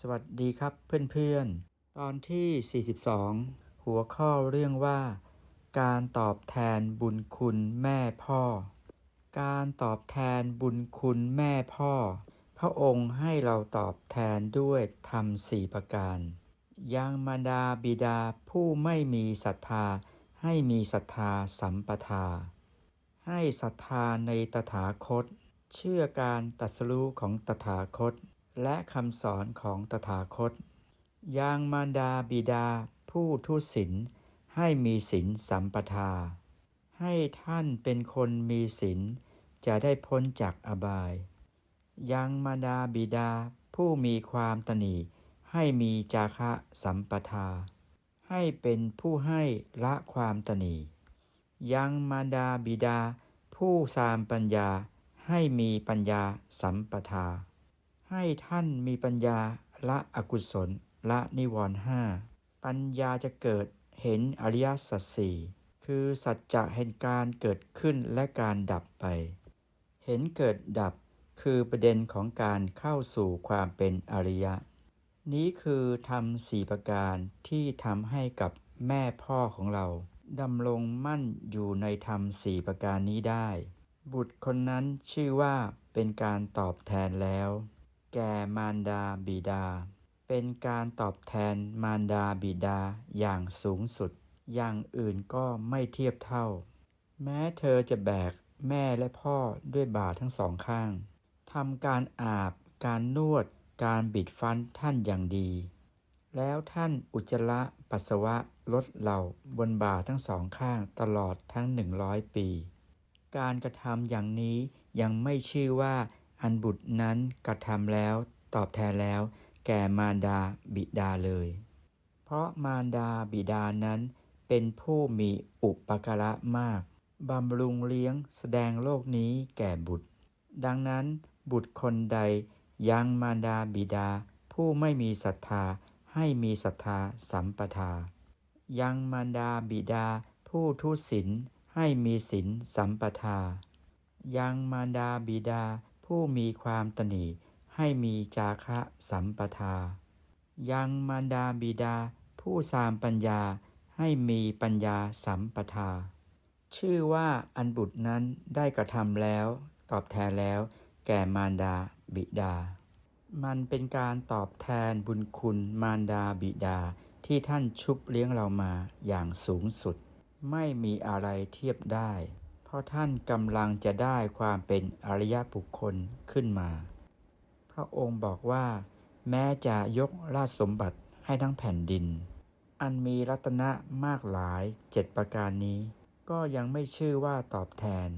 สวัสดีครับเพื่อนๆ ตอนที่ 42 หัวข้อเรื่องว่า การตอบแทนบุญคุณแม่พ่อ การตอบแทนบุญคุณแม่พ่อ พระองค์ให้เราตอบแทนด้วยธรรมสี่ประการ ยังมารดาบิดาผู้ไม่มีศรัทธา ให้มีศรัทธาสัมปทา ให้ศรัทธาในตถาคต เชื่อการตรัสรู้ของตถาคต และคำสอนของตถาคต ยังมารดาบิดาผู้ทุศิลให้มีศีลสัมปทา ให้ท่านเป็นคนมีศีลจะได้พ้นจากอบาย ยังมารดาบิดาผู้มีความตนีให้มีจาคะสัมปทา ให้เป็นผู้ให้ละความตนียังมารดาบิดาผู้สามปัญญาให้มีปัญญาสัมปทา ให้ท่านมีปัญญาละอกุศลละนิวรณ์ห้าปัญญาจะเกิดเห็นอริยสัจสี่คือสัจจะแห่งการเกิดขึ้นและการดับไป เห็นเกิดดับคือประเด็นของการเข้าสู่ความเป็นอริยะ นี้คือทำสี่ประการที่ทำให้กับแม่พ่อของเราดำรงมั่นอยู่ในธรรมสี่ประการนี้ได้ บุตรคนนั้นชื่อว่าเป็นการตอบแทนแล้ว แก่มารดาบิดา เป็นการตอบแทนมารดาบิดาอย่างสูงสุด อย่างอื่นก็ไม่เทียบเท่า แม้เธอจะแบกแม่และพ่อด้วยบาทั้งสองข้างทำการอาบ การนวด การบิดฟันท่านอย่างดี แล้วท่านอุจจระปัสสาวะลดเหล่าบนบ่าทั้งสองข้างตลอดทั้งหนึ่งร้อยปี การกระทำอย่างนี้ยังไม่ชื่อว่า อันบุตรนั้นกระทำแล้วตอบแทนแล้ว แก่มารดาบิดาเลย เพราะมารดาบิดานั้น เป็นผู้มีอุปการะมากบำรุงเลี้ยงแสดงโลกนี้แก่บุตร ดังนั้นบุตรคนใดยังมารดาบิดา ผู้ไม่มีศรัทธาให้มีศรัทธาสัมปทา ยังมารดาบิดา ผู้ทุศิลให้มีศีลสัมปทา ยังมารดาบิดา ผู้มีความตนีให้มีจาคะสัมปทา ยังมารดาบิดาผู้สามปัญญาให้มีปัญญาสัมปทา ชื่อว่าอันบุตรนั้นได้กระทำแล้ว ตอบแทนแล้ว แก่มารดาบิดา มันเป็นการตอบแทนบุญคุณมารดาบิดาที่ท่านชุบเลี้ยงเรามาอย่างสูงสุด ไม่มีอะไรเทียบได้ ราะท่านกำลังจะได้ความเป็นอริยบุคคลขึ้นมา พระองค์บอกว่า แม้จะยกราชสมบัติให้ทั้งแผ่นดิน อันมีรัตนะมากหลายเจ็ดประการนี้ ก็ยังไม่ชื่อว่าตอบแทน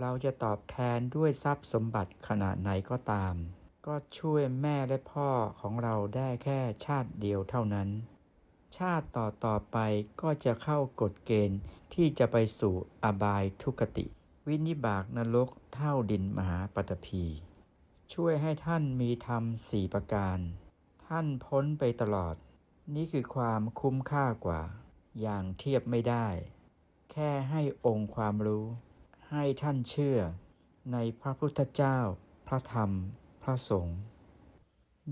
เราจะตอบแทนด้วยทรัพย์สมบัติขนาดไหนก็ตาม ก็ช่วยแม่และพ่อของเราได้แค่ชาติเดียวเท่านั้น ชาติต่อต่อไปก็จะเข้ากฎเกณฑ์ที่จะไปสู่อบายทุกติ วินิบากนรกเท่าดินมหาปฐพี ช่วยให้ท่านมีธรรมสี่ประการ ท่านพ้นไปตลอด นี่คือความคุ้มค่ากว่า อย่างเทียบไม่ได้ แค่ให้องค์ความรู้ ให้ท่านเชื่อ ในพระพุทธเจ้า พระธรรม พระสงฆ์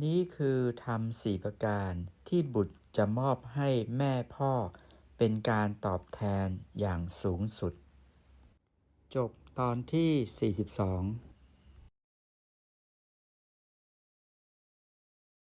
นี้คือธรรมสี่ประการที่บุตรจะมอบให้แม่พ่อ เป็นการตอบแทนอย่างสูงสุด จบตอนที่ 42